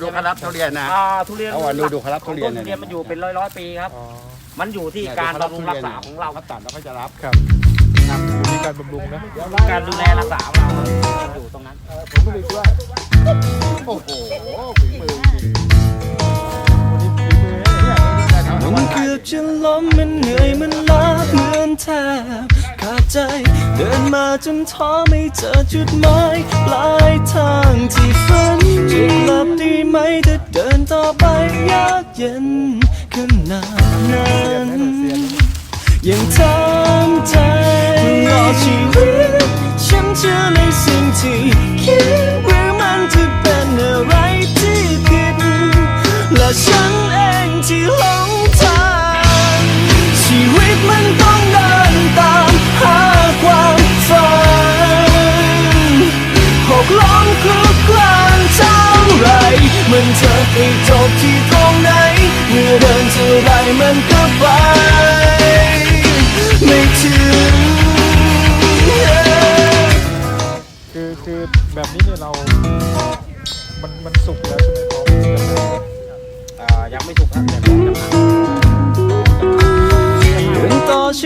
ดูเขารับทุเรียนนะ อ่าทุเรียนเอาอะดูดูเขารับทุเรียนต้นทุเรียนมันอยู่เป็นร้อยร้อยๆปีครับ อ๋อมันอยู่ที่การบำรุงรักษาของเราเขาตัดแล้วเขาจะรับครับครับอยู่ที่การบำรุงนะการดูแลรักษาของเรามันอยู่ตรงนั้น ผมไม่ได้ช่วยโอ้โหฝีมือจริงวันนี้ฝีมือเนี่ยมันเกือบจะล้มมันเหนื่อยมันล้าเหมือนแทบขาดใจ เดินมาจนท้อไม่เจอจุดหมายปลาย เย็นขนาดนั้นยังทำใจรอชีวิตฉันเชื่อในสิ่งที่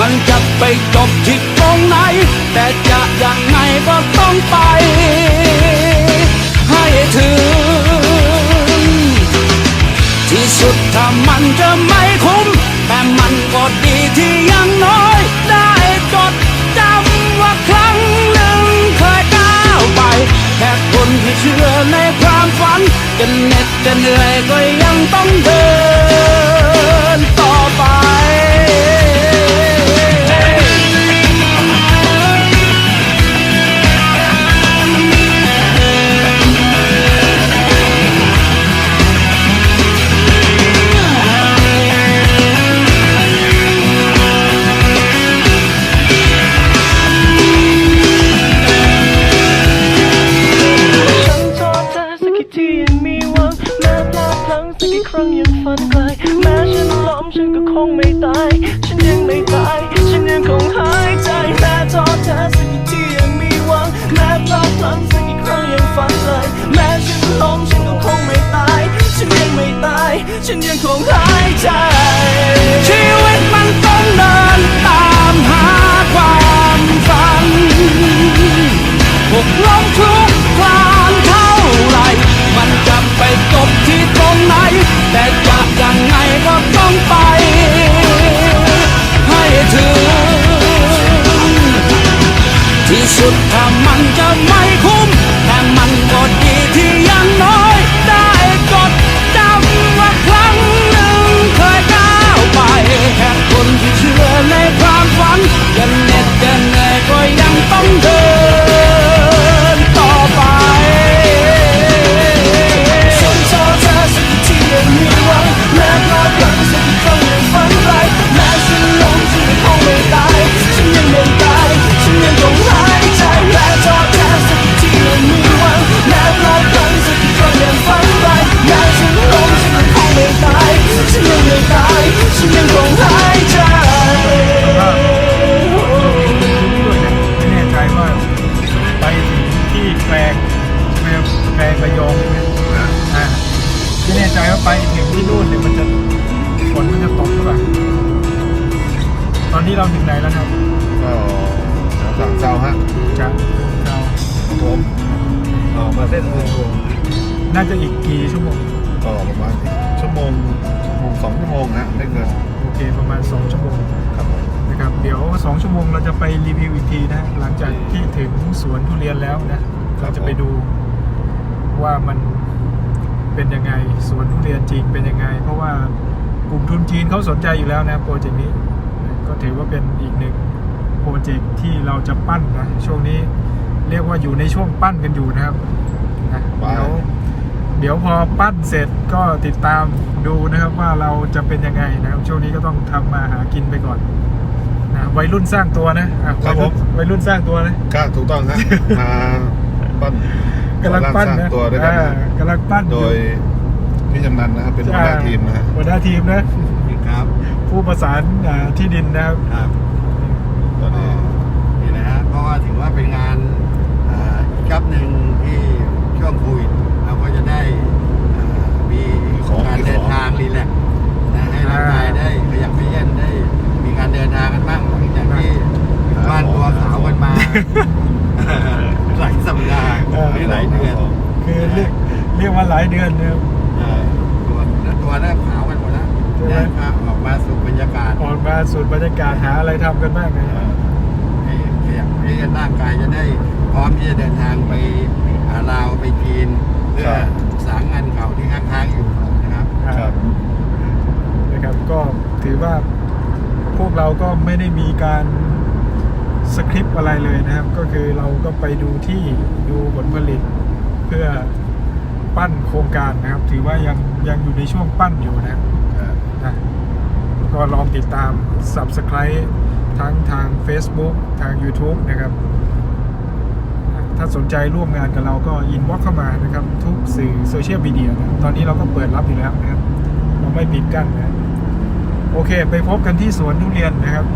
มันจะไปจบที่ตรงไหน แต่จะยังไงก็ต้องไป ให้ถึง ที่สุดถ้ามันจะไม่คุ้ม แต่มันก็ดีที่ยังน้อย ได้จดจำว่าครั้งหนึ่งเคยก้าวไป แค่คนที่เชื่อในความฝันจะเหน็ดจะเหนื่อย กี่ครั้งยังฝันไกลแม้ฉันล้มฉันก็คงไม่ตาย ฉันยังไม่ตาย ฉันยังคงหายใจแม้ทอดเธอสักกี่ทียังมีหวังแม้พลาดพลั้งสักกี่ครั้งยังฝันไกลแม้ฉันล้มฉันก็คงไม่ตาย ฉันยังไม่ตาย ฉันยังคงหาย ตอนนี้เราถึงไหนแล้วครับก็สั่งเจ้าฮะจะเราผมออกมาเส้นเมืองหลวงน่าจะอีกกี่ชั่วโมง ก็ประมาณชั่วโมงชั่วโมงสองชั่วโมงนะไม่เกินโอเคประมาณ 2 ชั่วโมงครับผมนะครับเดี๋ยว 2 ชั่วโมงเราจะไปรีวิวอีกทีนะหลังจากที่ถึงสวนทุเรียนแล้วนะเราจะไปดูว่ามันเป็นยังไงสวนทุเรียนจริงเป็นยังไง เพราะว่ากลุ่มทุนจีนเขาสนใจอยู่แล้วนะโปรเจกต์นี้ ก็ถือว่าเป็นอีกหนึ่งโปรเจกต์ที่เราจะปั้นนะ ช่วงนี้เรียกว่าอยู่ในช่วงปั้นกันอยู่นะครับนะเดี๋ยวเดี๋ยวพอปั้นเสร็จก็ติดตามดูนะครับว่าเราจะเป็นยังไงนะครับช่วงนี้ก็ต้องทำมาหากินไปก่อนนะวัยรุ่นสร้างตัวนะอะครับผมวัยรุ่นสร้างตัวนะก็ถูกต้องครับมาปั้นกำลังปั้นสร้านะงตัวด้วยกันอ่านะกำลังปั้นอโดย พี่จำนันนะครับเป็นหัวหน้าทีมนะฮะหัวหน้าทีมนะ ครับ ผู้ประสานอ่าที่ดินนะครับครับตอนนี้นี่นะฮะเพราะว่าถือว่าเป็นงานอ่าอีกครับหนึ่งที่ช่วงโควิดเราก็จะได้อ่ามีการเดินทางรีแลกซ์นะให้ร่างกายได้ขยับขยันได้มีการเดินทางกันบ้างหลังจากที่อยู่บ้านตัวขาวกันมาหลายสัปดาห์เออหรือหลายเดือนคือเรียกเรียกว่าหลายเดือนนะครับเออตัวแล้ว ตัวเริ่มขาวกันหมดแล้วใช่ไหมนะครับออกมาสู่บรรยากาศออกมาสูตรบรรยากาศหาอะไรทำกันบ้างนะให้ขยับให้ร่างกายจะได้พร้อมที่จะเดินทางไปหาลาวไปจีนเพื่อสางงานเก่าที่ค้างๆอยู่นะครับ ครับ นะครับ ก็ถือว่าพวกเราก็ไม่ได้มีการสคริปต์อะไรเลยนะครับ ก็คือเราก็ไปดูที่ดูผลผลิต เพื่อ ปั้นโครงการนะครับ ถือว่ายังยังอยู่ในช่วงปั้นอยู่นะครับนะก็ลองติดตาม Subscribe ทั้งทาง Facebook ทาง YouTube นะครับนะถ้าสนใจร่วมงานกับเราก็อินบ็อกเข้ามานะครับ ทุกสื่อโซเชียลมีเดียนะตอนนี้เราก็เปิดรับอยู่แล้วนะครับ เราไม่ปิดกั้นนะ โอเค ไปพบกันที่สวนทุเรียนนะครับ